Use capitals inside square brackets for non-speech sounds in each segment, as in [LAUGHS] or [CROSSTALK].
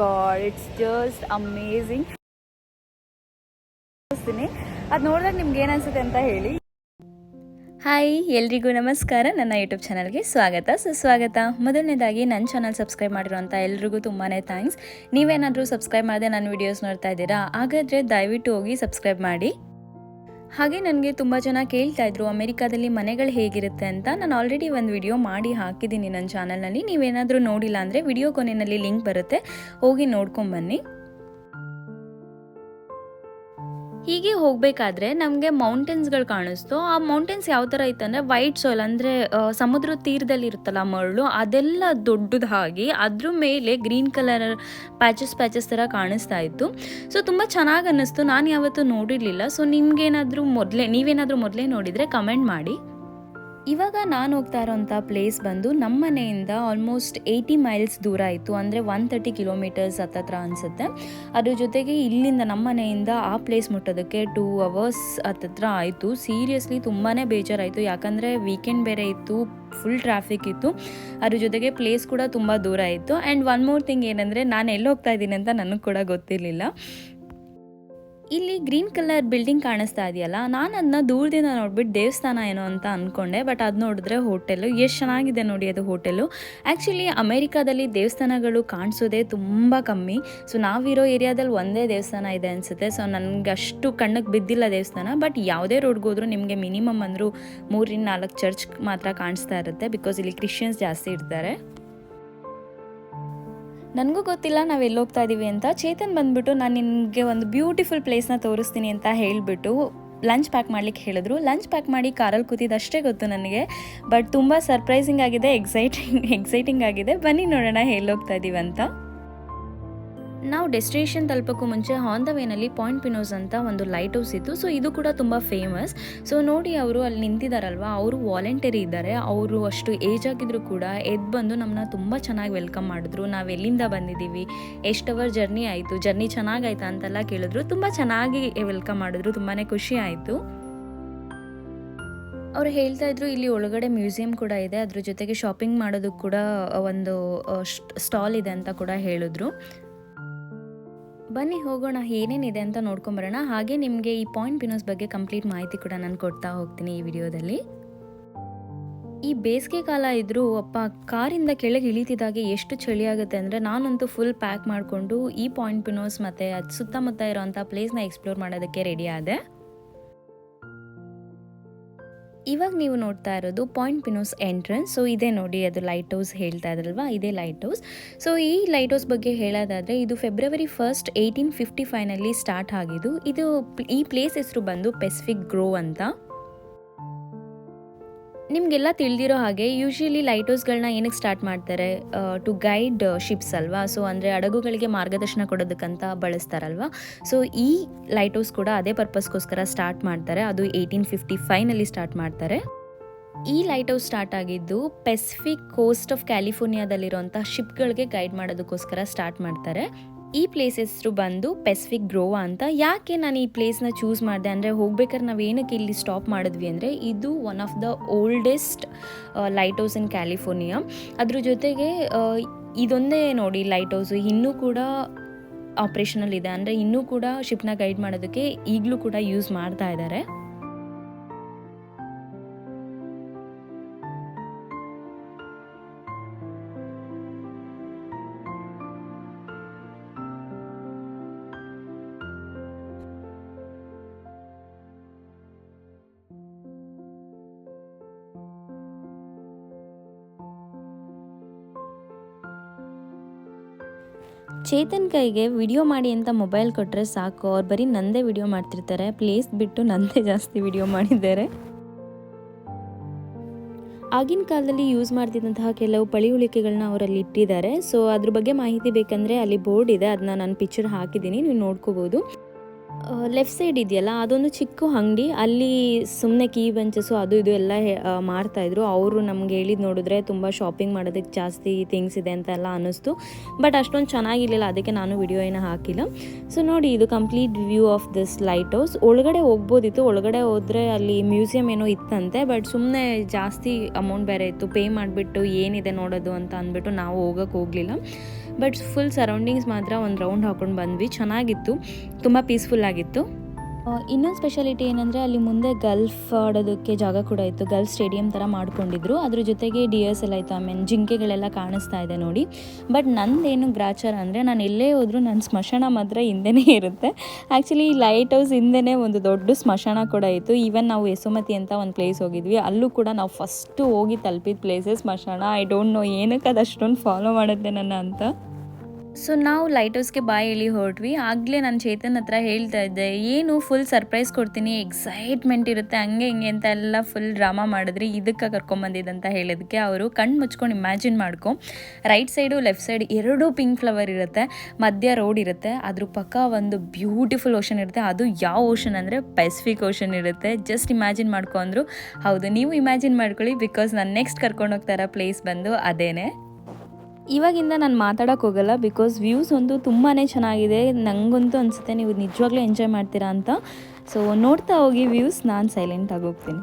God it's just amazing ಅದು ನೋಡಿದಾಗ ನಿಮ್ಗೆ ಏನು ಅನ್ಸುತ್ತೆ ಅಂತ ಹೇಳಿ. ಹಾಯ್ ಎಲ್ರಿಗೂ ನಮಸ್ಕಾರ. ನನ್ನ ಯೂಟ್ಯೂಬ್ ಚಾನಲ್ಗೆ ಸ್ವಾಗತ. ಸುಸ್ವಾಗತ. ಮೊದಲನೇದಾಗಿ ನನ್ನ ಚಾನಲ್ ಸಬ್ಸ್ಕ್ರೈಬ್ ಮಾಡಿರೋಂಥ ಎಲ್ರಿಗೂ ತುಂಬಾ ಥ್ಯಾಂಕ್ಸ್ ನೀವೇನಾದರೂ ಸಬ್ಸ್ಕ್ರೈಬ್ ಮಾಡದೆ ನನ್ನ ವೀಡಿಯೋಸ್ ನೋಡ್ತಾ ಇದ್ದೀರಾ? ಹಾಗಾದರೆ ದಯವಿಟ್ಟು ಹೋಗಿ ಸಬ್ಸ್ಕ್ರೈಬ್ ಮಾಡಿ. ಹಾಗೆ ನನಗೆ ತುಂಬ ಜನ ಕೇಳ್ತಾ ಇದ್ರು, ಅಮೆರಿಕಾದಲ್ಲಿ ಮನೆಗಳು ಹೇಗಿರುತ್ತೆ ಅಂತ. ನಾನು ಆಲ್ರೆಡಿ ಒಂದು ವಿಡಿಯೋ ಮಾಡಿ ಹಾಕಿದ್ದೀನಿ ನನ್ನ ಚಾನಲ್ನಲ್ಲಿ ನೀವೇನಾದರೂ ನೋಡಿಲ್ಲ ಅಂದರೆ ವಿಡಿಯೋ ಕೊನೆಯಲ್ಲಿ ಲಿಂಕ್ ಬರುತ್ತೆ. ಹೋಗಿ ನೋಡ್ಕೊಂಬನ್ನಿ ಹೀಗೆ ಹೋಗಬೇಕಾದ್ರೆ ನಮಗೆ ಮೌಂಟೇನ್ಸ್ಗಳು ಕಾಣಿಸ್ತು. ಆ ಮೌಂಟೇನ್ಸ್ ಯಾವ ಥರ ಇತ್ತಂದರೆ ವೈಟ್ ಸಾಯಿಲ್ ಅಂದರೆ ಸಮುದ್ರ ತೀರದಲ್ಲಿ ಇರುತ್ತಲ್ಲ ಮರಳು, ಅದೆಲ್ಲ ದೊಡ್ಡದಾಗಿ ಅದ್ರ ಮೇಲೆ ಗ್ರೀನ್ ಕಲರ್ ಪ್ಯಾಚಸ್ ಪ್ಯಾಚಸ್ ಥರ ಕಾಣಿಸ್ತಾ ಇತ್ತು. ಸೊ ತುಂಬ ಚೆನ್ನಾಗಿ ಅನ್ನಿಸ್ತು. ನಾನು ಯಾವತ್ತೂ ನೋಡಿರಲಿಲ್ಲ. ಸೊ ನಿಮ್ಗೇನಾದರೂ ಮೊದಲೇ, ನೀವೇನಾದರೂ ಮೊದಲೇ ನೋಡಿದರೆ ಕಮೆಂಟ್ ಮಾಡಿ. ಇವಾಗ ನಾನು ಹೋಗ್ತಾ ಇರೋಂಥ ಪ್ಲೇಸ್ ಬಂದು ನಮ್ಮ ಮನೆಯಿಂದ ಆಲ್ಮೋಸ್ಟ್ ಏಯ್ಟಿ ಮೈಲ್ಸ್ ದೂರ ಇತ್ತು. ಅಂದರೆ ಒನ್ ತರ್ಟಿ ಕಿಲೋಮೀಟರ್ಸ್ ಹತ್ತತ್ರ ಅನಿಸುತ್ತೆ. ಅದ್ರ ಜೊತೆಗೆ ಇಲ್ಲಿಂದ ನಮ್ಮ ಮನೆಯಿಂದ ಆ ಪ್ಲೇಸ್ ಮುಟ್ಟೋದಕ್ಕೆ ಟೂ ಅವರ್ಸ್ ಹತ್ತತ್ರ ಆಯಿತು. ಸೀರಿಯಸ್ಲಿ ತುಂಬಾ ಬೇಜಾರಾಯಿತು. ಯಾಕಂದರೆ ವೀಕೆಂಡ್ ಬೇರೆ ಇತ್ತು ಫುಲ್ ಟ್ರಾಫಿಕ್ ಇತ್ತು. ಅದ್ರ ಜೊತೆಗೆ ಪ್ಲೇಸ್ ಕೂಡ ತುಂಬ ದೂರ ಇತ್ತು. ಆ್ಯಂಡ್ ಒನ್ ಮೋರ್ ಥಿಂಗ್ ಏನಂದರೆ ನಾನು ಎಲ್ಲಿ ಹೋಗ್ತಾ ಇದ್ದೀನಿ ಅಂತ ನನಗೆ ಕೂಡ ಗೊತ್ತಿರಲಿಲ್ಲ. ಇಲ್ಲಿ ಗ್ರೀನ್ ಕಲರ್ ಬಿಲ್ಡಿಂಗ್ ಕಾಣಿಸ್ತಾ ಇದೆಯಲ್ಲ, ನಾನು ಅದನ್ನ ದೂರದಿಂದ ನೋಡ್ಬಿಟ್ಟು ದೇವಸ್ಥಾನ ಏನೋ ಅಂತ ಅಂದ್ಕೊಂಡೆ ಬಟ್ ಅದು ನೋಡಿದ್ರೆ ಹೋಟೆಲು, ಎಷ್ಟು ಚೆನ್ನಾಗಿದೆ ನೋಡಿ ಅದು ಹೋಟೆಲು. ಆ್ಯಕ್ಚುಲಿ ಅಮೇರಿಕಾದಲ್ಲಿ ದೇವಸ್ಥಾನಗಳು ಕಾಣಿಸೋದೇ ತುಂಬ ಕಮ್ಮಿ. ಸೊ ನಾವಿರೋ ಏರಿಯಾದಲ್ಲಿ ಒಂದೇ ದೇವಸ್ಥಾನ ಇದೆ ಅನಿಸುತ್ತೆ. ಸೊ ನನಗೆ ಅಷ್ಟು ಕಣ್ಣಿಗೆ ಬಿದ್ದಿಲ್ಲ ದೇವಸ್ಥಾನ, ಬಟ್ ಯಾವುದೇ ರೋಡ್ಗೆ ಹೋದ್ರೂ ನಿಮಗೆ ಮಿನಿಮಮ್ ಅಂದರೂ ಮೂರಿಂದ ನಾಲ್ಕು ಚರ್ಚ್ ಮಾತ್ರ ಕಾಣಿಸ್ತಾ ಇರುತ್ತೆ, ಬಿಕಾಸ್ ಇಲ್ಲಿ ಕ್ರಿಶ್ಚಿಯನ್ಸ್ ಜಾಸ್ತಿ ಇರ್ತಾರೆ. ನನಗೂ ಗೊತ್ತಿಲ್ಲ, ನಾವು ಎಲ್ಲಿ ಹೋಗ್ತಾ ಇದ್ದೀವಿ ಅಂತ. ಚೇತನ್ ಬಂದ್ಬಿಟ್ಟು ನಾನು ನಿನಗೆ ಒಂದು ಬ್ಯೂಟಿಫುಲ್ ಪ್ಲೇಸ್ನ ತೋರಿಸ್ತೀನಿ ಅಂತ ಹೇಳಿಬಿಟ್ಟು ಲಂಚ್ ಪ್ಯಾಕ್ ಮಾಡ್ಲಿಕ್ಕೆ ಹೇಳಿದ್ರು. ಲಂಚ್ ಪ್ಯಾಕ್ ಮಾಡಿ ಕಾರಲ್ಲಿ ಕೂತಿದ್ದಷ್ಟೇ ಗೊತ್ತು ನನಗೆ. ಬಟ್ ತುಂಬ ಸರ್ಪ್ರೈಸಿಂಗ್ ಆಗಿದೆ ಎಕ್ಸೈಟಿಂಗ್ ಎಕ್ಸೈಟಿಂಗ್ [LAUGHS] ಆಗಿದೆ. ಬನ್ನಿ ನೋಡೋಣ ಎಲ್ಲಿ ಹೋಗ್ತಾ ಇದ್ದೀವಿ ಅಂತ. ನಾವು ಡೆಸ್ಟಿನೇಷನ್ ತಲುಪಕ್ಕೂ ಮುಂಚೆ ಆನ್ ದ ವೇನಲ್ಲಿ ಪಾಯಿಂಟ್ ಪಿನೋಸ್ ಅಂತ ಒಂದು ಲೈಟ್ ಹೌಸ್ ಇತ್ತು. ಸೊ ಇದು ಕೂಡ ತುಂಬ ಫೇಮಸ್ ಸೊ ನೋಡಿ ಅವರು ಅಲ್ಲಿ ನಿಂತಿದ್ದಾರಲ್ವ ಅವರು ವಾಲಂಟರಿ ಇದ್ದಾರೆ. ಅವರು ಅಷ್ಟು ಏಜ್ ಆಗಿದ್ರು ಕೂಡ ಎದ್ದು ಬಂದು ನಮ್ಮನ್ನ ತುಂಬ ಚೆನ್ನಾಗಿ ವೆಲ್ಕಮ್ ಮಾಡಿದ್ರು. ನಾವು ಎಲ್ಲಿಂದ ಬಂದಿದ್ದೀವಿ? ಎಷ್ಟು ಅವರ್ ಜರ್ನಿ ಆಯಿತು? ಜರ್ನಿ ಚೆನ್ನಾಗಾಯ್ತಾ ಅಂತೆಲ್ಲ ಕೇಳಿದ್ರು. ತುಂಬ ಚೆನ್ನಾಗಿ ವೆಲ್ಕಮ್ ಮಾಡಿದ್ರು. ತುಂಬಾ ಖುಷಿ ಆಯಿತು. ಅವರು ಹೇಳ್ತಾ ಇದ್ರು, ಇಲ್ಲಿ ಒಳಗಡೆ ಮ್ಯೂಸಿಯಂ ಕೂಡ ಇದೆ. ಅದ್ರ ಜೊತೆಗೆ ಶಾಪಿಂಗ್ ಮಾಡೋದಕ್ಕೆ ಕೂಡ ಒಂದು ಸ್ಟಾಲ್ ಇದೆ ಅಂತ ಕೂಡ ಹೇಳಿದ್ರು. ಬನ್ನಿ ಹೋಗೋಣ, ಏನೇನಿದೆ ಅಂತ ನೋಡ್ಕೊಂಬರೋಣ. ಹಾಗೆ ನಿಮಗೆ ಈ ಪಾಯಿಂಟ್ ಪಿನೋಸ್ ಬಗ್ಗೆ ಕಂಪ್ಲೀಟ್ ಮಾಹಿತಿ ಕೂಡ ನಾನು ಕೊಡ್ತಾ ಹೋಗ್ತೀನಿ ಈ ವಿಡಿಯೋದಲ್ಲಿ. ಈ ಬೇಸಿಗೆ ಕಾಲ ಇದ್ದರೂ ಅಪ್ಪ, ಕಾರಿಂದ ಕೆಳಗೆ ಇಳಿತಿದಾಗ ಎಷ್ಟು ಚಳಿ ಆಗುತ್ತೆ ಅಂದರೆ ನಾನಂತೂ ಫುಲ್ ಪ್ಯಾಕ್ ಮಾಡಿಕೊಂಡು ಈ ಪಾಯಿಂಟ್ ಪಿನೋಸ್ ಮತ್ತು ಅದು ಸುತ್ತಮುತ್ತ ಇರೋವಂಥ ಪ್ಲೇಸ್ನ ಎಕ್ಸ್ಪ್ಲೋರ್ ಮಾಡೋದಕ್ಕೆ ರೆಡಿ ಆದೆ. ಇವಾಗ ನೀವು ನೋಡ್ತಾ ಇರೋದು ಪಾಯಿಂಟ್ ಪಿನೋಸ್ ಎಂಟ್ರೆನ್ಸ್. ಸೊ ಇದೇ ನೋಡಿ, ಅದು ಲೈಟ್ ಹೌಸ್ ಹೇಳ್ತಾ ಇದ್ರಲ್ವಾ? ಇದೇ ಲೈಟ್ ಹೌಸ್ ಸೊ ಈ ಲೈಟ್ ಹೌಸ್ ಬಗ್ಗೆ ಹೇಳೋದಾದರೆ, ಇದು ಫೆಬ್ರವರಿ ಫಸ್ಟ್ ಏಯ್ಟೀನ್ ಫಿಫ್ಟಿ ಫೈವ್ನಲ್ಲಿ ಸ್ಟಾರ್ಟ್ ಆಗಿದ್ದು, ಇದು ಈ ಪ್ಲೇಸ್ ಹೆಸರು ಬಂದು ಪೆಸಿಫಿಕ್ ಗ್ರೋ ಅಂತ. ನಿಮಗೆಲ್ಲ ತಿಳಿದಿರೋ ಹಾಗೆ ಯೂಶಲಿ ಹೌಸ್ಗಳನ್ನ ಏನಕ್ಕೆ ಸ್ಟಾರ್ಟ್ ಮಾಡ್ತಾರೆ? ಟು ಗೈಡ್ ಶಿಪ್ಸ್ ಅಲ್ವಾ? ಸೊ ಅಂದರೆ ಹಡಗುಗಳಿಗೆ ಮಾರ್ಗದರ್ಶನ ಕೊಡೋದಕ್ಕಂತ ಬಳಸ್ತಾರಲ್ವಾ? ಸೊ ಈ ಲೈಟ್ ಹೌಸ್ ಕೂಡ ಅದೇ ಪರ್ಪಸ್ಗೋಸ್ಕರ ಸ್ಟಾರ್ಟ್ ಮಾಡ್ತಾರೆ. ಅದು ಏಯ್ಟೀನ್ ಫಿಫ್ಟಿ ಫೈವ್ನಲ್ಲಿ ಸ್ಟಾರ್ಟ್ ಮಾಡ್ತಾರೆ. ಈ ಲೈಟ್ ಹೌಸ್ ಸ್ಟಾರ್ಟ್ ಆಗಿದ್ದು ಪೆಸಿಫಿಕ್ ಕೋಸ್ಟ್ ಆಫ್ ಕ್ಯಾಲಿಫೋರ್ನಿಯಾದಲ್ಲಿರುವಂಥ ಶಿಪ್ಗಳಿಗೆ ಗೈಡ್ ಮಾಡೋದಕ್ಕೋಸ್ಕರ ಸ್ಟಾರ್ಟ್ ಮಾಡ್ತಾರೆ. ಈ ಪ್ಲೇಸ್ ಹೆಸರು ಬಂದು ಪೆಸಿಫಿಕ್ ಗ್ರೋವಾ ಅಂತ. ಯಾಕೆ ನಾನು ಈ ಪ್ಲೇಸ್ನ ಚೂಸ್ ಮಾಡಿದೆ? ಅಂದರೆ ಹೋಗ್ಬೇಕಾದ್ರೆ ನಾವು ಏನಕ್ಕೆ ಇಲ್ಲಿ ಸ್ಟಾಪ್ ಮಾಡಿದ್ವಿ ಅಂದರೆ ಇದು one of the oldest lighthouse in California ಅದ್ರ ಜೊತೆಗೆ ಇದೊಂದೇ ನೋಡಿ ಲೈಟ್ ಹೌಸು ಇನ್ನೂ ಕೂಡ ಆಪ್ರೇಷನಲ್ ಇದೆ. ಅಂದರೆ ಇನ್ನೂ ಕೂಡ ಶಿಪ್ನ ಗೈಡ್ ಮಾಡೋದಕ್ಕೆ ಈಗಲೂ ಕೂಡ ಯೂಸ್ ಮಾಡ್ತಾ ಇದ್ದಾರೆ ಚೇತನ್ ಕೈಗೆ ವಿಡಿಯೋ ಮಾಡಿ ಅಂತ ಮೊಬೈಲ್ ಕೊಟ್ಟರೆ ಸಾಕು. ಅವ್ರು ಬರೀ ನಂದೇ ವಿಡಿಯೋ ಮಾಡ್ತಿರ್ತಾರೆ. ಪ್ಲೇಸ್ ಬಿಟ್ಟು ನಂದೇ ಜಾಸ್ತಿ ವಿಡಿಯೋ ಮಾಡಿದ್ದಾರೆ. ಆಗಿನ ಕಾಲದಲ್ಲಿ ಯೂಸ್ ಮಾಡ್ತಿದ್ದಂತಹ ಕೆಲವು ಪಳಿಯುಳಿಕೆಗಳನ್ನ ಅವರಲ್ಲಿ ಇಟ್ಟಿದ್ದಾರೆ. ಸೊ ಅದ್ರ ಬಗ್ಗೆ ಮಾಹಿತಿ ಬೇಕಂದ್ರೆ ಅಲ್ಲಿ ಬೋರ್ಡ್ ಇದೆ. ಅದನ್ನ ನಾನು ಪಿಕ್ಚರ್ ಹಾಕಿದ್ದೀನಿ. ನೀವು ನೋಡ್ಕೋಬೋದು. ಲೆಫ್ಟ್ ಸೈಡ್ ಇದೆಯಲ್ಲ, ಅದೊಂದು ಚಿಕ್ಕ ಅಂಗಡಿ. ಅಲ್ಲಿ ಸುಮ್ಮನೆ ಕೀ ಬೆಂಚಸ್ಸು ಅದು ಇದು ಎಲ್ಲ ಮಾರ್ತಾಯಿದ್ರು ಅವರು ನಮ್ಗೆ ಹೇಳಿದ್ ನೋಡಿದ್ರೆ ತುಂಬ ಶಾಪಿಂಗ್ ಮಾಡೋದಕ್ಕೆ ಜಾಸ್ತಿ ಥಿಂಗ್ಸ್ ಇದೆ ಅಂತ ಎಲ್ಲ ಅನ್ನಿಸ್ತು. ಬಟ್ ಅಷ್ಟೊಂದು ಚೆನ್ನಾಗಿರಲಿಲ್ಲ, ಅದಕ್ಕೆ ನಾನು ವಿಡಿಯೋ ಏನೂ ಹಾಕಿಲ್ಲ. ಸೊ ನೋಡಿ, ಇದು complete view of this lighthouse ಒಳಗಡೆ ಹೋಗ್ಬೋದಿತ್ತು. ಒಳಗಡೆ ಹೋದರೆ ಅಲ್ಲಿ ಮ್ಯೂಸಿಯಂ ಏನೋ ಇತ್ತಂತೆ. ಬಟ್ ಸುಮ್ಮನೆ ಜಾಸ್ತಿ ಅಮೌಂಟ್ ಬೇರೆ ಇತ್ತು. ಪೇ ಮಾಡಿಬಿಟ್ಟು ಏನಿದೆ ನೋಡೋದು ಅಂತ ಅಂದ್ಬಿಟ್ಟು ನಾವು ಹೋಗೋಕ್ಕೆ ಹೋಗಲಿಲ್ಲ. ಬಟ್ ಫುಲ್ ಸರೌಂಡಿಂಗ್ಸ್ ಮಾತ್ರ ಒಂದು ರೌಂಡ್ ಹಾಕೊಂಡು ಬಂದ್ವಿ. ಚೆನ್ನಾಗಿತ್ತು. ತುಂಬ ಪೀಸ್ಫುಲ್ ಆಗಿತ್ತು. ಇನ್ನೊಂದು ಸ್ಪೆಷಾಲಿಟಿ ಏನಂದರೆ ಅಲ್ಲಿ ಮುಂದೆ ಗಲ್ಫ್ ಆಡೋದಕ್ಕೆ ಜಾಗ ಕೂಡ ಇತ್ತು. ಗಲ್ಫ್ ಸ್ಟೇಡಿಯಂ ಥರ ಮಾಡ್ಕೊಂಡಿದ್ರು. ಅದ್ರ ಜೊತೆಗೆ ಡಿಯರ್ಸ್ ಎಲ್ಲ ಇತ್ತು. ಮೀನ್ ಜಿಂಕೆಗಳೆಲ್ಲ ಕಾಣಿಸ್ತಾ ಇದೆ ನೋಡಿ. ಬಟ್ ನಂದೇನು ಗ್ರಾಚಾರ ಅಂದರೆ ನಾನು ಎಲ್ಲೇ ಹೋದರೂ ನನ್ನ ಸ್ಮಶಾನ ಮಾತ್ರ ಹಿಂದೆನೇ ಇರುತ್ತೆ. ಆ್ಯಕ್ಚುಲಿ ಲೈಟ್ ಹೌಸ್ ಹಿಂದೆನೇ ಒಂದು ದೊಡ್ಡ ಸ್ಮಶಾನ ಕೂಡ ಇತ್ತು. ಈವನ್ ನಾವು ಯಶೋಮತಿ ಅಂತ ಒಂದು ಪ್ಲೇಸ್ ಹೋಗಿದ್ವಿ. ಅಲ್ಲೂ ಕೂಡ ನಾವು ಫಸ್ಟು ಹೋಗಿ ತಲುಪಿದ ಪ್ಲೇಸಸ್ ಸ್ಮಶಾನ. ಐ ಡೋಂಟ್ ನೋ ಏನಕ್ಕೆ ಅದು ಅಷ್ಟೊಂದು ಫಾಲೋ ಮಾಡುತ್ತೆ ನನ್ನ ಅಂತ. ಸೊ ನಾವು ಲೈಟ್ ಹೌಸ್ಗೆ ಬಾಯ್ ಹೇಳಿ ಹೊರಟ್ವಿ. ಆಗಲೇ ನಾನು ಚೇತನ್ ಹತ್ರ ಹೇಳ್ತಾ ಇದ್ದೆ, ಏನು ಫುಲ್ ಸರ್ಪ್ರೈಸ್ ಕೊಡ್ತೀನಿ ಎಕ್ಸೈಟ್ಮೆಂಟ್ ಇರುತ್ತೆ, ಹಂಗೆ ಹಿಂಗೆ ಅಂತ ಎಲ್ಲ ಫುಲ್ ಡ್ರಾಮಾ ಮಾಡಿದ್ರಿ ಇದಕ್ಕೆ ಕರ್ಕೊಂಬಂದಿದ್ದಂತ ಹೇಳೋದಕ್ಕೆ ಅವರು ಕಣ್ಣು ಮುಚ್ಕೊಂಡು ಇಮ್ಯಾಜಿನ್ ಮಾಡ್ಕೊ. ರೈಟ್ ಸೈಡು ಲೆಫ್ಟ್ ಸೈಡ್ ಎರಡೂ ಪಿಂಕ್ ಫ್ಲವರ್ ಇರುತ್ತೆ, ಮಧ್ಯ ರೋಡ್ ಇರುತ್ತೆ, ಅದ್ರ ಪಕ್ಕ ಒಂದು ಬ್ಯೂಟಿಫುಲ್ ಓಷನ್ ಇರುತ್ತೆ, ಅದು ಯಾವ ಓಷನ್ ಅಂದರೆ ಪೆಸಿಫಿಕ್ ಓಷನ್ ಇರುತ್ತೆ. ಜಸ್ಟ್ ಇಮ್ಯಾಜಿನ್ ಮಾಡ್ಕೊಂಡ್ರು ಹೌದು, ನೀವು ಇಮ್ಯಾಜಿನ್ ಮಾಡ್ಕೊಳ್ಳಿ ಬಿಕಾಸ್ ನಾನು ನೆಕ್ಸ್ಟ್ ಕರ್ಕೊಂಡು ಹೋಗ್ತಾರ ಪ್ಲೇಸ್ ಬಂದು ಅದೇನೆ. ಇವಾಗಿಂದ ನಾನು ಮಾತಾಡೋಕೆ ಹೋಗಲ್ಲ ಬಿಕಾಸ್ ವ್ಯೂಸ್ ಒಂದು ತುಂಬಾ ಚೆನ್ನಾಗಿದೆ. ನನಗಂತೂ ಅನಿಸುತ್ತೆ, ನೀವು ನಿಜವಾಗ್ಲೂ ಎಂಜಾಯ್ ಮಾಡ್ತೀರಾ ಅಂತ. ಸೊ ನೋಡ್ತಾ ಹೋಗಿ ವ್ಯೂಸ್ ನಾನು ಸೈಲೆಂಟಾಗಿ ಹೋಗ್ತೀನಿ.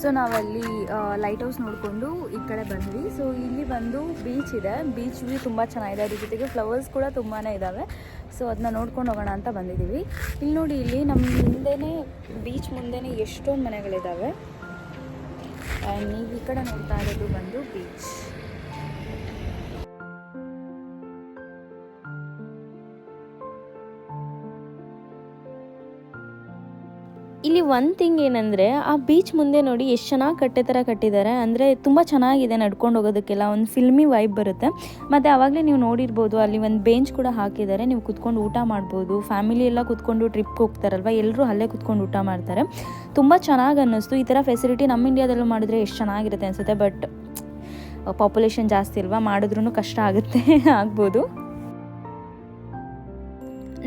ಸೊ ನಾವಲ್ಲಿ ಲೈಟ್ ಹೌಸ್ ನೋಡಿಕೊಂಡು ಈ ಕಡೆ ಬಂದ್ವಿ. ಸೊ ಇಲ್ಲಿ ಬಂದು ಬೀಚ್ ಇದೆ. ಬೀಚ್ ವ್ಯೂ ತುಂಬ ಚೆನ್ನಾಗಿದೆ. ಅದ್ರ ಜೊತೆಗೆ ಫ್ಲವರ್ಸ್ ಕೂಡ ತುಂಬಾ ಇದ್ದಾವೆ ಸೊ ಅದನ್ನ ನೋಡ್ಕೊಂಡು ಹೋಗೋಣ ಅಂತ ಬಂದಿದ್ದೀವಿ ಇಲ್ಲಿ ನೋಡಿ, ಇಲ್ಲಿ ನಮ್ಮ ಮುಂದೆನೇ ಬೀಚ್ ಮುಂದೆನೇ ಎಷ್ಟೊಂದು ಮನೆಗಳಿದ್ದಾವೆ ಆ್ಯಂಡ್ ನೀವು ಈ ಕಡೆ ನೋಡ್ತಾ ಇರೋದು ಬಂದು ಬೀಚ್ ಇಲ್ಲಿ ಒಂದು ಥಿಂಗ್ ಏನಂದರೆ, ಆ ಬೀಚ್ ಮುಂದೆ ನೋಡಿ ಎಷ್ಟು ಚೆನ್ನಾಗಿ ಕಟ್ಟೆ ಥರ ಕಟ್ಟಿದ್ದಾರೆ ಅಂದರೆ ತುಂಬ ಚೆನ್ನಾಗಿದೆ ನಡ್ಕೊಂಡು ಹೋಗೋದಕ್ಕೆಲ್ಲ, ಒಂದು ಫಿಲ್ಮಿ ವೈಬ್ ಬರುತ್ತೆ. ಮತ್ತು ಆವಾಗಲೇ ನೀವು ನೋಡಿರ್ಬೋದು, ಅಲ್ಲಿ ಒಂದು ಬೆಂಚ್ ಕೂಡ ಹಾಕಿದ್ದಾರೆ ನೀವು ಕುತ್ಕೊಂಡು ಊಟ ಮಾಡ್ಬೋದು. ಫ್ಯಾಮಿಲಿ ಎಲ್ಲ ಕುತ್ಕೊಂಡು ಟ್ರಿಪ್ಗೆ ಹೋಗ್ತಾರಲ್ವ? ಎಲ್ಲರೂ ಅಲ್ಲೇ ಕುತ್ಕೊಂಡು ಊಟ ಮಾಡ್ತಾರೆ. ತುಂಬ ಚೆನ್ನಾಗಿ ಅನ್ನಿಸ್ತು. ಈ ಥರ ಫೆಸಿಲಿಟಿ ನಮ್ಮ ಇಂಡಿಯಾದಲ್ಲೂ ಮಾಡಿದ್ರೆ ಎಷ್ಟು ಚೆನ್ನಾಗಿರುತ್ತೆ ಅನಿಸುತ್ತೆ. ಬಟ್ ಪಾಪ್ಯುಲೇಷನ್ ಜಾಸ್ತಿ ಅಲ್ವಾ? ಮಾಡಿದ್ರೂ ಕಷ್ಟ ಆಗುತ್ತೆ. [LAUGHS] ಆಗ್ಬೋದು.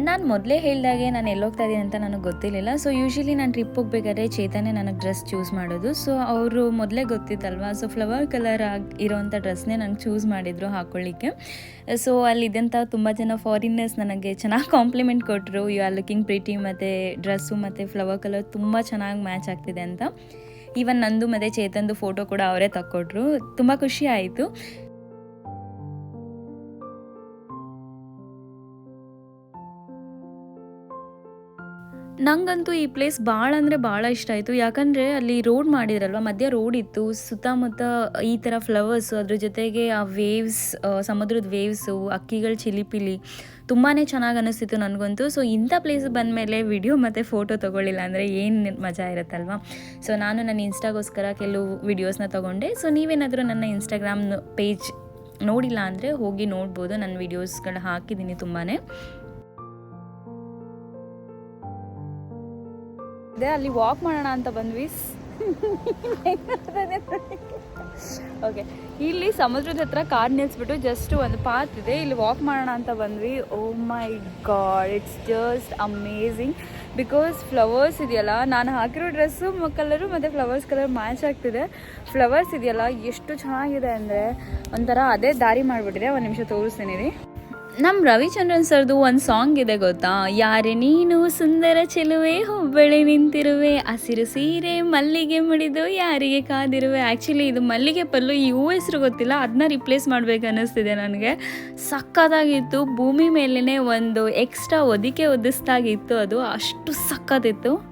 ನಾನು ಮೊದಲೇ ಹೇಳಿದಾಗೆ ನಾನು ಎಲ್ಲೋಗ್ತಾ ಇದ್ದೀನಿ ಅಂತ ನನಗೆ ಗೊತ್ತಿರಲಿಲ್ಲ. ಸೊ ಯೂಶಲಿ ನಾನು ಟ್ರಿಪ್ ಹೋಗ್ಬೇಕಾದ್ರೆ ಚೇತನೇ ನನಗೆ ಡ್ರೆಸ್ ಚೂಸ್ ಮಾಡೋದು. ಸೊ ಅವರು ಮೊದಲೇ ಗೊತ್ತಿತ್ತಲ್ವಾ? ಸೊ ಫ್ಲವರ್ ಕಲರ್ ಆಗಿ ಇರೋವಂಥ ಡ್ರೆಸ್ನೇ ನಂಗೆ ಚೂಸ್ ಮಾಡಿದರು ಹಾಕೊಳ್ಳಿಕ್ಕೆ. ಸೊ ಅಲ್ಲಿದ್ದಂಥ ತುಂಬ ಜನ ಫಾರಿನರ್ಸ್ ನನಗೆ ಚೆನ್ನಾಗಿ ಕಾಂಪ್ಲಿಮೆಂಟ್ ಕೊಟ್ಟರು ಯು ಆರ್ ಲುಕಿಂಗ್ ಪ್ರಿಟಿ ಮತ್ತು ಡ್ರೆಸ್ಸು ಮತ್ತು ಫ್ಲವರ್ ಕಲರ್ ತುಂಬ ಚೆನ್ನಾಗಿ ಮ್ಯಾಚ್ ಆಗ್ತಿದೆ ಅಂತ. ಈವನ್ ನಂದು ಮತ್ತು ಚೇತನ್ದು ಫೋಟೋ ಕೂಡ ಅವರೇ ತಕ್ಕೊಟ್ರು. ತುಂಬ ಖುಷಿ ಆಯಿತು. ನಂಗಂತೂ ಈ ಪ್ಲೇಸ್ ಭಾಳ ಅಂದರೆ ಭಾಳ ಇಷ್ಟ ಆಯಿತು. ಯಾಕಂದರೆ ಅಲ್ಲಿ ರೋಡ್ ಮಾಡಿದ್ರಲ್ವ, ಮಧ್ಯ ರೋಡ್ ಇತ್ತು. ಸುತ್ತಮುತ್ತ ಈ ಥರ ಫ್ಲವರ್ಸು ಅದ್ರ ಜೊತೆಗೆ ಆ ವೇವ್ಸ್ ಸಮುದ್ರದ ವೇವ್ಸು ಅಕ್ಕಿಗಳ ಚಿಲಿಪಿಲಿ ತುಂಬಾ ಚೆನ್ನಾಗಿ ಅನ್ನಿಸ್ತಿತ್ತು ನನಗಂತೂ. ಸೊ ಇಂಥ ಪ್ಲೇಸ್ ಬಂದಮೇಲೆ ವಿಡಿಯೋ ಮತ್ತು ಫೋಟೋ ತೊಗೊಳ್ಳಿಲ್ಲ ಅಂದರೆ ಏನು ಮಜಾ ಇರುತ್ತಲ್ವ? ಸೊ ನಾನು ನನ್ನ ಇನ್ಸ್ಟಾಗೋಸ್ಕರ ಕೆಲವು ವಿಡಿಯೋಸ್ನ ತೊಗೊಂಡೆ. ಸೊ ನೀವೇನಾದರೂ ನನ್ನ ಇನ್ಸ್ಟಾಗ್ರಾಮ್ ಪೇಜ್ ನೋಡಿಲ್ಲ ಅಂದರೆ ಹೋಗಿ ನೋಡ್ಬೋದು. ನನ್ನ ವೀಡಿಯೋಸ್ಗಳು ಹಾಕಿದ್ದೀನಿ ತುಂಬಾ ಇದೆ. ಅಲ್ಲಿ ವಾಕ್ ಮಾಡೋಣ ಅಂತ ಬಂದ್ವಿ. ಓಕೆ ಇಲ್ಲಿ ಸಮುದ್ರದ ಹತ್ರ ಕಾರ್ ನಿಲ್ಸ್ಬಿಟ್ಟು ಜಸ್ಟ್ ಒಂದು ಪಾತ್ ಇದೆ. ಇಲ್ಲಿ ವಾಕ್ ಮಾಡೋಣ ಅಂತ ಬಂದ್ವಿ. ಓ my god it's just amazing because flowers ಇದೆಯಲ್ಲ, ನಾನು ಹಾಕಿರೋ ಡ್ರೆಸ್ಸು ಕಲರು ಮತ್ತು ಫ್ಲವರ್ಸ್ ಕಲರ್ ಮ್ಯಾಚ್ ಆಗ್ತಿದೆ. ಫ್ಲವರ್ಸ್ ಇದೆಯಲ್ಲ, ಎಷ್ಟು ಚೆನ್ನಾಗಿದೆ ಅಂದರೆ ಒಂಥರ ಅದೇ ದಾರಿ ಮಾಡಿಬಿಟ್ಟಿದೆ. ಒಂದು ನಿಮಿಷ ತೋರಿಸ್ತೀನಿ. ನಮ್ಮ ರವಿಚಂದ್ರನ್ ಸರ್ದು ಒಂದು ಸಾಂಗ್ ಇದೆ ಗೊತ್ತಾ? ಯಾರೇ ನೀನು ಸುಂದರ ಚೆಲುವೆ, ಹುಬ್ಬಳ್ಳಿ ನಿಂತಿರುವೆ, ಹಸಿರು ಸೀರೆ ಮಲ್ಲಿಗೆ ಮುಡಿದು ಯಾರಿಗೆ ಕಾದಿರುವೆ? ಆ್ಯಕ್ಚುಲಿ ಇದು ಮಲ್ಲಿಗೆ ಪಲ್ಲು ಯು ಹೆಸರು ಗೊತ್ತಿಲ್ಲ ಅದನ್ನ ರಿಪ್ಲೇಸ್ ಮಾಡ್ಬೇಕು ಅನ್ನಿಸ್ತಿದೆ ನನಗೆ. ಸಕ್ಕತ್ತಾಗಿತ್ತು. ಭೂಮಿ ಮೇಲೇ ಒಂದು ಎಕ್ಸ್ಟ್ರಾ ಒದಿಕೆ ಒದಿಸ್ದಾಗಿತ್ತು ಅದು. ಅಷ್ಟು ಸಕ್ಕತ್ತಿತ್ತು.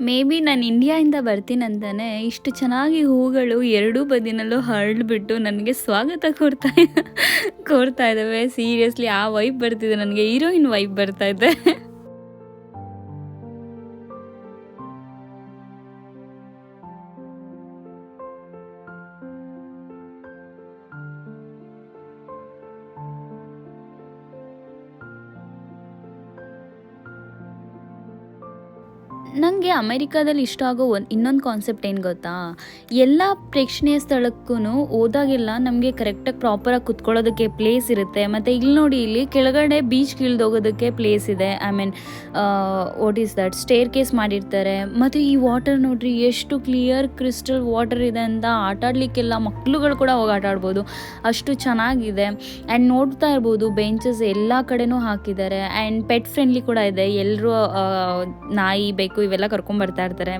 ಮೇ ಬಿ ನಾನು ಇಂಡಿಯಾಯಿಂದ ಬರ್ತೀನಂತಾನೆ ಇಷ್ಟು ಚೆನ್ನಾಗಿ ಹೂಗಳು ಎರಡೂ ಬದಿನಲ್ಲೂ ಹರಡ್ಬಿಟ್ಟು ನನಗೆ ಸ್ವಾಗತ ಕೊಡ್ತಾ ಕೊಡ್ತಾ ಇದ್ದಾವೆ. ಸೀರಿಯಸ್ಲಿ ಆ ವೈಬ್ ಬರ್ತಿದೆ ನನಗೆ. ಹೀರೋಯಿನ್ ವೈಬ್ ಬರ್ತಾ ಇದೆ. ಅಮೆರಿಕಾದಲ್ಲಿ ಇಷ್ಟ ಆಗೋ ಒಂದು ಇನ್ನೊಂದು ಕಾನ್ಸೆಪ್ಟ್ ಏನು ಗೊತ್ತಾ? ಎಲ್ಲ ಪ್ರೇಕ್ಷಣೀಯ ಸ್ಥಳಕ್ಕೂ ಹೋದಾಗೆಲ್ಲ ನಮಗೆ ಕರೆಕ್ಟಾಗಿ ಪ್ರಾಪರಾಗಿ ಕುತ್ಕೊಳ್ಳೋದಕ್ಕೆ ಪ್ಲೇಸ್ ಇರುತ್ತೆ. ಮತ್ತು ಇಲ್ಲಿ ನೋಡಿ, ಇಲ್ಲಿ ಕೆಳಗಡೆ ಬೀಚ್ ಹೋಗೋದಕ್ಕೆ ಪ್ಲೇಸ್ ಇದೆ. I mean what is that staircase ಮಾಡಿರ್ತಾರೆ. ಮತ್ತು ಈ ವಾಟರ್ ನೋಡ್ರಿ, ಎಷ್ಟು ಕ್ಲಿಯರ್ ಕ್ರಿಸ್ಟಲ್ ವಾಟರ್ ಇದೆ ಅಂತ ಆಟ ಆಡಲಿಕ್ಕೆಲ್ಲ ಮಕ್ಳುಗಳು ಕೂಡ ಹೋಗಿ ಆಟ ಆಡ್ಬೋದು. ಅಷ್ಟು ಚೆನ್ನಾಗಿದೆ. ಆ್ಯಂಡ್ ನೋಡ್ತಾ ಇರ್ಬೋದು ಬೆಂಚಸ್ ಎಲ್ಲ ಕಡೆನೂ ಹಾಕಿದ್ದಾರೆ. ಆ್ಯಂಡ್ ಪೆಟ್ ಫ್ರೆಂಡ್ಲಿ ಕೂಡ ಇದೆ. ಎಲ್ಲರೂ ನಾಯಿ ಬೇಕು ಇವೆಲ್ಲ ಕರ್ಕೊಂಡ್ ಬರ್ತಾ ಇರ್ತಾರೆ.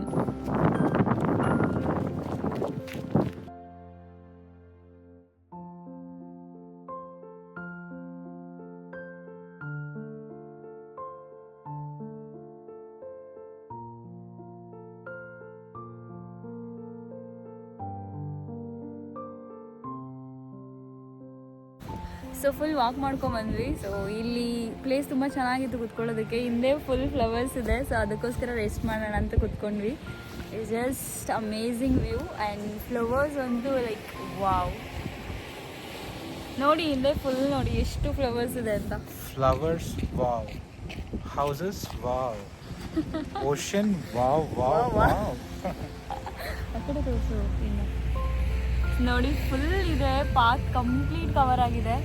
ಸೊ ಫುಲ್ ವಾಕ್ ಮಾಡ್ಕೊಂಬಂದ್ವಿ ಸೊ ಇಲ್ಲಿ ಪ್ಲೇಸ್ ತುಂಬ ಚೆನ್ನಾಗಿತ್ತು ಕುತ್ಕೊಳ್ಳೋದಕ್ಕೆ. ಹಿಂದೆ ಫುಲ್ ಫ್ಲವರ್ಸ್ ಇದೆ. ಸೊ ಅದಕ್ಕೋಸ್ಕರ ರೆಸ್ಟ್ ಮಾಡೋಣ ಅಂತ ಕುತ್ಕೊಂಡ್ವಿ. It's just amazing view and flowers ಒಂದು ಲೈಕ್ ವಾವ್ ನೋಡಿ ಹಿಂದೆ ಫುಲ್ ನೋಡಿ ಎಷ್ಟು ಫ್ಲವರ್ಸ್ ಇದೆ ಅಂತ. Flowers wow houses wow ocean wow wow wow. ಆ ಕಡೆ ತೋರಿಸು ನೋಡಿ ಫುಲ್ ಇದೆ. ಪಾರ್ಕ್ ಕಂಪ್ಲೀಟ್ ಕವರ್ ಆಗಿದೆ.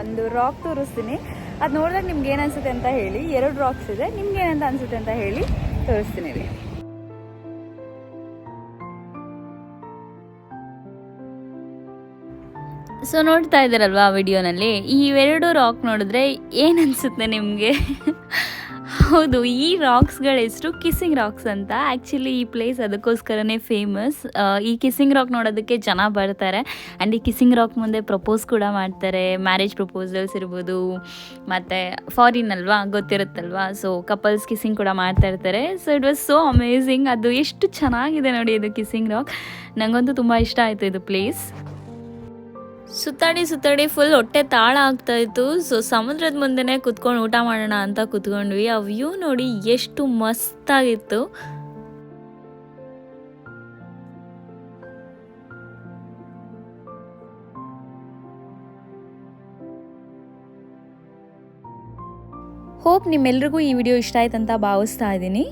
ಒಂದು ರಾಕ್ ತೋರಿಸ್ತೀನಿ. ಅದು ನೋಡಿದಾಗ ನಿಮ್ಗೆ ಏನು ಅನ್ಸುತ್ತೆ ಅಂತ ಹೇಳಿ. ಎರಡು ರಾಕ್ಸ್ ಇದೆ. ನಿಮ್ಗೆ ಏನಂತ ಅನ್ಸುತ್ತೆ ಅಂತ ಹೇಳಿ ತೋರಿಸ್ತೀನಿ ರೀ ಸೊ ನೋಡ್ತಾ ಇದ್ದೀರಲ್ವಾ ವಿಡಿಯೋನಲ್ಲಿ ಈ ರಾಕ್ ನೋಡಿದ್ರೆ ಏನು ಅನಿಸುತ್ತೆ ನಿಮಗೆ? [LAUGHS] ಹೌದು, ಈ ರಾಕ್ಸ್ಗಳ ಹೆಸರು ಕಿಸ್ಸಿಂಗ್ ರಾಕ್ಸ್ ಅಂತ. ಆ್ಯಕ್ಚುಲಿ ಈ ಪ್ಲೇಸ್ ಅದಕ್ಕೋಸ್ಕರನೇ ಫೇಮಸ್ ಈ ಕಿಸ್ಸಿಂಗ್ ರಾಕ್ ನೋಡೋದಕ್ಕೆ ಜನ ಬರ್ತಾರೆ. ಆ್ಯಂಡ್ ಈ ಕಿಸ್ಸಿಂಗ್ ರಾಕ್ ಮುಂದೆ ಪ್ರಪೋಸ್ ಕೂಡ ಮಾಡ್ತಾರೆ. ಮ್ಯಾರೇಜ್ ಪ್ರಪೋಸಲ್ಸ್ ಇರ್ಬೋದು, ಮತ್ತು ಫಾರಿನ್ ಅಲ್ವಾ, ಗೊತ್ತಿರುತ್ತಲ್ವಾ? ಸೊ ಕಪಲ್ಸ್ ಕಿಸ್ಸಿಂಗ್ ಕೂಡ ಮಾಡ್ತಾ ಇರ್ತಾರೆ. So it was so amazing ಅದು ಎಷ್ಟು ಚೆನ್ನಾಗಿದೆ ನೋಡಿ ಇದು ಕಿಸ್ಸಿಂಗ್ ರಾಕ್ ನನಗಂತೂ ತುಂಬ ಇಷ್ಟ ಆಯಿತು ಇದು ಪ್ಲೇಸ್ ಸುತ್ತಾಡಿ ಸುತ್ತಾಡಿ ಫುಲ್ ಹೊಟ್ಟೆ ತಾಳ ಆಗ್ತಾ ಇತ್ತು. ಸೊ ಸಮುದ್ರದ ಮುಂದೆನೆ ಕುತ್ಕೊಂಡು ಊಟ ಮಾಡೋಣ ಅಂತ ಕುತ್ಕೊಂಡ್ವಿ. ಆ ವ್ಯೂ ನೋಡಿ ಎಷ್ಟು ಮಸ್ತಾಗಿತ್ತು. ಹೋಪ್ ನಿಮ್ಮೆಲ್ರಿಗೂ ಈ ವಿಡಿಯೋ ಇಷ್ಟ ಆಯ್ತಂತ ಭಾವಿಸ್ತಾ ಇದ್ದೀನಿ.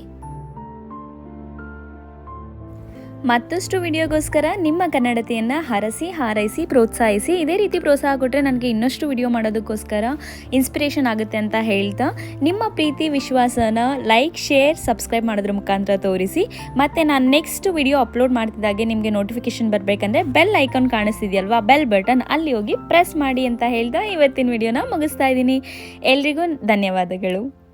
ಮತ್ತಷ್ಟು ವಿಡಿಯೋಗೋಸ್ಕರ ನಿಮ್ಮ ಕನ್ನಡತೆಯನ್ನು ಹರಸಿ, ಹಾರೈಸಿ, ಪ್ರೋತ್ಸಾಹಿಸಿ. ಇದೇ ರೀತಿ ಪ್ರೋತ್ಸಾಹ ಕೊಟ್ಟರೆ ನನಗೆ ಇನ್ನಷ್ಟು ವಿಡಿಯೋ ಮಾಡೋದಕ್ಕೋಸ್ಕರ ಇನ್ಸ್ಪಿರೇಷನ್ ಆಗುತ್ತೆ ಅಂತ ಹೇಳ್ತಾ. ನಿಮ್ಮ ಪ್ರೀತಿ, ವಿಶ್ವಾಸನ ಲೈಕ್ ಶೇರ್ ಸಬ್ಸ್ಕ್ರೈಬ್ ಮಾಡೋದ್ರ ಮುಖಾಂತರ ತೋರಿಸಿ. ಮತ್ತು ನಾನು ನೆಕ್ಸ್ಟ್ ವಿಡಿಯೋ ಅಪ್ಲೋಡ್ ಮಾಡ್ತಿದ್ದಾಗೆ ನಿಮಗೆ ನೋಟಿಫಿಕೇಶನ್ ಬರಬೇಕಂದ್ರೆ ಬೆಲ್ ಐಕಾನ್ ಕಾಣಿಸ್ತಿದೆಯಲ್ವಾ? ಬೆಲ್ ಬಟನ್ ಅಲ್ಲಿ ಹೋಗಿ ಪ್ರೆಸ್ ಮಾಡಿ ಅಂತ ಹೇಳ್ತಾ ಇವತ್ತಿನ ವಿಡಿಯೋನ ಮುಗಿಸ್ತಾ ಇದ್ದೀನಿ. ಎಲ್ರಿಗೂ ಧನ್ಯವಾದಗಳು.